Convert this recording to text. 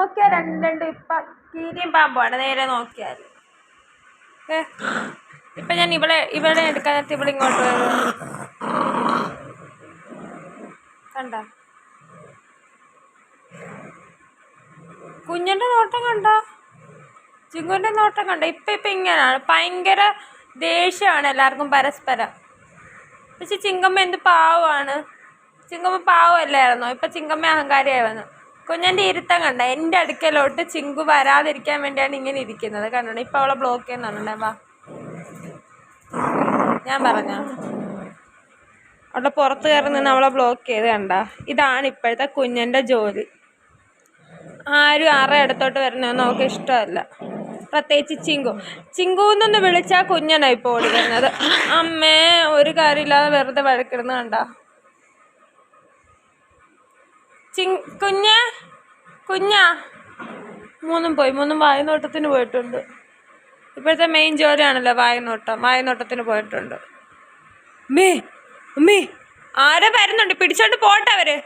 നോക്കിയാൽ രണ്ടുണ്ട് രണ്ട് ഇപ്പൊ കീരിയും പാമ്പാണ് നേരെ നോക്കിയാൽ. ഇപ്പൊ ഞാൻ ഇവിടെ ഇവിടെ എടുക്കാൻ നേരത്തെ ഇവിടെ ഇങ്ങോട്ട് വരും. കണ്ട? കുഞ്ഞിന്റെ നോട്ടം കണ്ട? ചിങ്കുവിന്റെ നോട്ടം കണ്ട? ഇപ്പൊ ഇപ്പൊ ഇങ്ങനെയാണ്. ഭയങ്കര ദേഷ്യമാണ് എല്ലാവർക്കും പരസ്പരം. പക്ഷെ ചിങ്കമ്മ എന്ത് പാവമാണ്. ചിങ്കമ്മ പാവമല്ലായിരുന്നോ? ഇപ്പൊ ചിങ്കമ്മ അഹങ്കാരിയായി വന്നു. കുഞ്ഞന്റെ ഇരുത്തം കണ്ട എന്റെ അടുക്കലോട്ട് ചിങ്കു വരാതിരിക്കാൻ വേണ്ടിയാണ് ഇങ്ങനെ ഇരിക്കുന്നത്. കണ്ടോ ഇപ്പൊ അവളെ ബ്ലോക്ക് ചെയ്യുന്നുണ്ടേ വാ. ഞാൻ പറഞ്ഞ? അവളെ പുറത്ത് കയറി നിന്ന് അവളെ ബ്ലോക്ക് ചെയ്ത് കണ്ട. ഇതാണ് ഇപ്പോഴത്തെ കുഞ്ഞന്റെ ജോലി. ആരും ആരുടെ അടുത്തോട്ട് വരണോ അവൾക്ക് ഇഷ്ടമല്ല. പ്രത്യേകിച്ച് ചിങ്കു. ചിങ്കു എന്നൊന്ന് വിളിച്ചാൽ കുഞ്ഞനായി ഇപ്പോൾ ഓടി വരുന്നത്. അമ്മേ ഒരു കാര്യമില്ലാതെ വെറുതെ വഴക്കിടുന്ന കണ്ട. ചിങ് കുഞ്ഞ് കുഞ്ഞാ. മൂന്നും പോയി മൂന്നും വായനോട്ടത്തിന് പോയിട്ടുണ്ട്. ഇപ്പോഴത്തെ മെയിൻ ജോലിയാണല്ലോ വായനോട്ടം വായനോട്ടത്തിന് പോയിട്ടുണ്ട്. മേ അമ്മേ ആരെ വരുന്നുണ്ട് പിടിച്ചോണ്ട് പോട്ടെ അവർ.